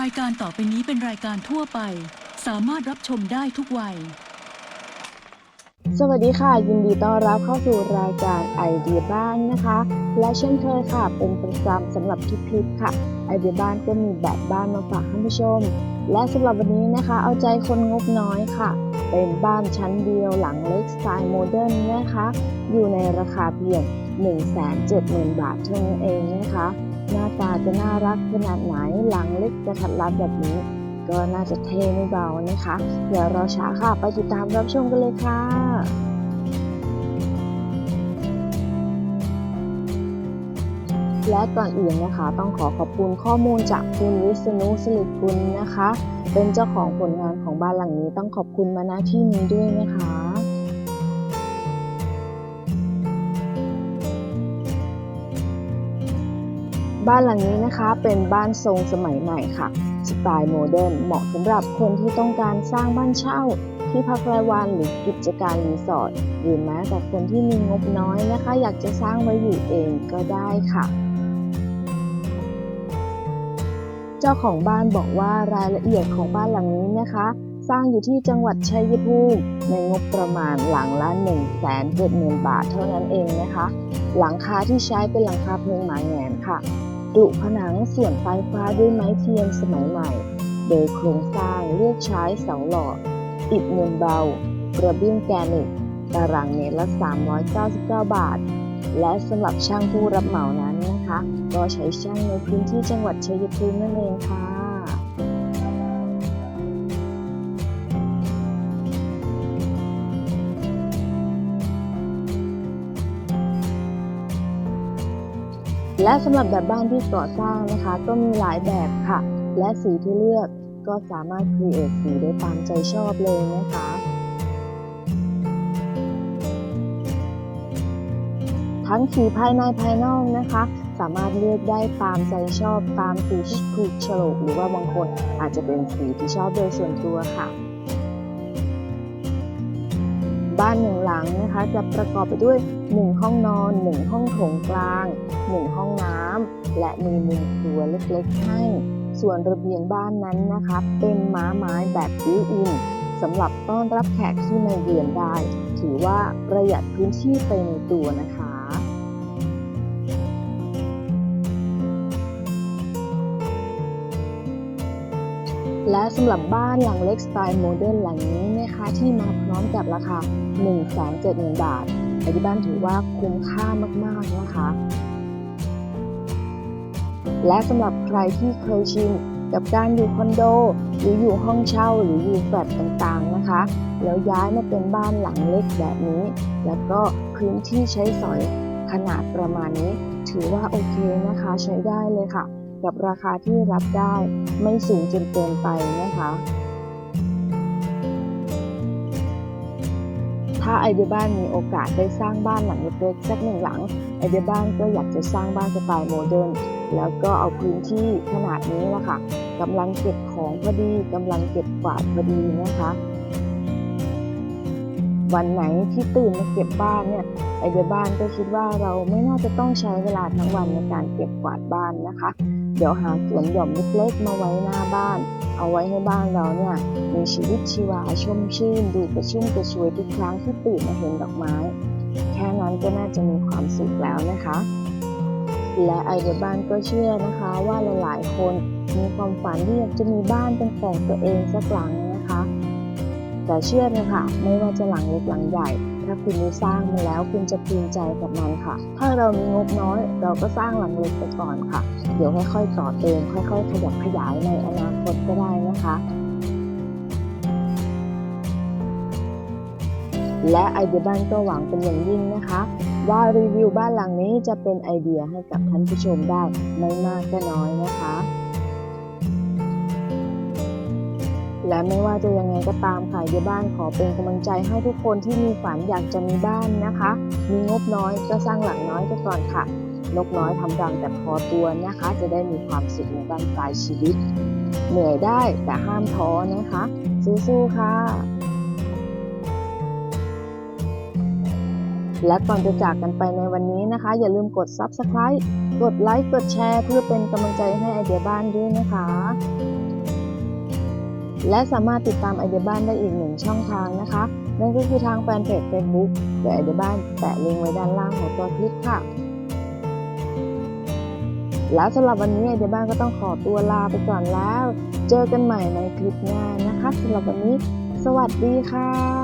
รายการต่อไปนี้เป็นรายการทั่วไป สามารถรับชมได้ทุกวัย สวัสดีค่ะ ยินดีต้อนรับเข้าสู่รายการไอเดียบ้านนะคะ และเช่นเคยค่ะ เป็นประจำสำหรับทุกคลิปค่ะ ไอเดียบ้านก็มีแบบบ้านมาฝากท่านผู้ชม และสำหรับวันนี้นะคะ เอาใจคนงบน้อยค่ะ เป็นบ้านชั้นเดียวหลังเล็กสไตล์โมเดิร์นนะคะ อยู่ในราคาเพียง 170,000 บาทเท่านั้นเองนะคะ หน้าตาจะน่ารักขนาดไหนหลังเล็กกระทัดรัดแบบนี้ ก็น่าจะเท่ไม่เบานะคะ เดี๋ยวราช้าค่ะ ไปติดตามรับชมกันเลยค่ะและก่อนอื่นนะคะต้องขอขอบคุณข้อมูลจากคุณวิษณุสิริกุลนะคะ เป็นเจ้าของผลงานของบ้านหลังนี้ต้องขอบคุณมาณที่นี้ด้วยนะคะ บ้านหลังนี้นะคะเป็นบ้านทรงสมัยใหม่ค่ะ สไตล์โมเดิร์นเหมาะสำหรับคนที่ต้องการสร้างบ้านเช่า ที่พักรายวันหรือกิจการรีสอร์ทหรือแม้แต่คนที่มีงบน้อยนะคะ อยากจะสร้างไว้อยู่เองก็ได้ค่ะ เจ้าของบ้านบอกว่ารายละเอียดของบ้านหลังนี้นะคะ สร้างอยู่ที่จังหวัดชัยภูมิในงบประมาณหลังละ1 7 0 0 0 0บาทเท่านั้นเองนะคะ หลังคาที่ใช้เป็นหลังคาเพลิงไม้แหงนค่ะ กลุผนังส่วนไฟฟ้าด้วยไม้เทียมสมัยใหม่ โดยโครงสร้างเลือกใช้เสาหล่ออิฐมวลเบากระเบื้องแกนิตตารางเมตรละ 399 บาท และสำหรับช่างผู้รับเหมานั้นนะคะ ก็ใช้ช่างในพื้นที่จังหวัดชัยภูมินั่นเองค่ะ และสำหรับแบบบ้านที่ก่อสร้างนะคะ ก็มีหลายแบบค่ะ และสีที่เลือกก็สามารถครีเอทสีได้ตามใจชอบเลยนะคะทั้งสีภายในภายนอกนะคะ สามารถเลือกได้ตามใจชอบตามสีถูกโฉลกหรือว่าบางคนอาจจะเป็นสีที่ชอบโดยส่วนตัวค่ะ บ้านหนึ่งหลังนะคะ จะประกอบไปด้วย 1 ห้องนอน 1 ห้องโถงกลาง 1 ห้องน้ำและมีมุมครัวเล็กๆ ให้ ส่วนระเบียงบ้านนั้นนะคะ เป็นม้าไม้แบบบิวอินสำหรับต้อนรับแขกที่มาเยือนได้ ถือว่าประหยัดพื้นที่ไปในตัวนะคะและสำหรับบ้านหลังเล็กสไตล์โมเดิร์นหลังนี้นะคะที่มาพร้อมกับราคา 1 7 0 0 0 0 บาทอที่บ้านถือว่าคุ้มค่ามากๆนะคะ และสำหรับใครที่เคยชินกับการอยู่คอนโด หรืออยู่ห้องเช่าหรืออยู่แฟลตต่างๆนะคะ แล้วย้ายมาเป็นบ้านหลังเล็กแบบนี้ แล้วก็พื้นที่ใช้สอยขนาดประมาณนี้ ถือว่าโอเคนะคะ ใช้ได้เลยค่ะ กับราคาที่รับได้ไม่สูงจนเกินไปนะคะ ถ้าไอเดียบ้านมีโอกาสได้สร้างบ้านหลังเล็กๆสักหนึ่งหลัง ไอเดียบ้านก็อยากจะสร้างบ้านสไตล์โมเดิร์นแล้วก็เอาพื้นที่ขนาดนี้ละคะกำลังเก็บของพอดีกำลังเก็บกวาดพอดีนะคะวันไหนที่ตื่นมาเก็บบ้านเนี่ยไอเดียบ้านก็คิดว่าเราไม่น่าจะต้องใช้เวลาทั้งวันในการเก็บกวาดบ้านนะคะ เดี๋ยวหาสวนหย่อมเล็กๆมาไว้หน้าบ้าน เอาไว้ให้บ้านเราเนี่ยมีชีวิตชีวาชุ่มชื่นดูกระชุ่มกระชวยทุกครั้งที่ตื่นมาเห็นดอกไม้ แค่นั้นก็น่าจะมีความสุขแล้วนะคะ และไอเดียบ้านก็เชื่อนะคะว่าหลายๆคนมีความฝันที่อยากจะมีบ้านเป็นของตัวเองสักหลังนะคะ แต่เชื่อนะคะไม่ว่าจะหลังเล็กหลังใหญ่ ถ้าคุณได้สร้างมาแล้วคุณจะภูมิใจกับมันค่ะ ถ้าเรามีงบน้อย เราก็สร้างหลังเล็กไปก่อนค่ะ เดี๋ยวค่อยๆต่อเติมค่อยๆขยับขยายในอนาคตก็ได้นะคะและไอเดียบ้านก็หวังเป็นอย่างยิ่งนะคะ ว่ารีวิวบ้านหลังนี้จะเป็นไอเดียให้กับท่านผู้ชมได้ไม่มากก็น้อยนะคะ และไม่ว่าจะยังไงก็ตามค่ะเดียบ้านขอเป็นกำลังใจให้ทุกคนที่มีฝันอยากจะมีบ้านนะคะ มีงบน้อยก็สร้างหลังน้อยไปก่อนค่ะ นกน้อยทำรังแต่พอตัวนะคะ จะได้มีความสุขในบ้านปลายชีวิต เหนื่อยได้แต่ห้ามท้อนะคะ สู้ๆค่ะและก่อนจะจากกันไปในวันนี้นะคะ อย่าลืมกด Subscribe กดไลค์ กดแชร์ เพื่อเป็นกำลังใจให้ไอเดียบ้านด้วยนะคะ และสามารถติดตามไอเดียบ้านได้อีกหนึ่งช่องทางนะคะ นั่นก็คือทางแฟนเพจ Facebook เดี๋ยวไอเดียบ้านแปะลิงก์ไว้ด้านล่างของตัวคลิปค่ะ แล้วสำหรับวันนี้ไอเดียบ้านก็ต้องขอตัวลาไปก่อนแล้ว เจอกันใหม่ในคลิปหน้านะคะสำหรับวันนี้ สวัสดีค่ะ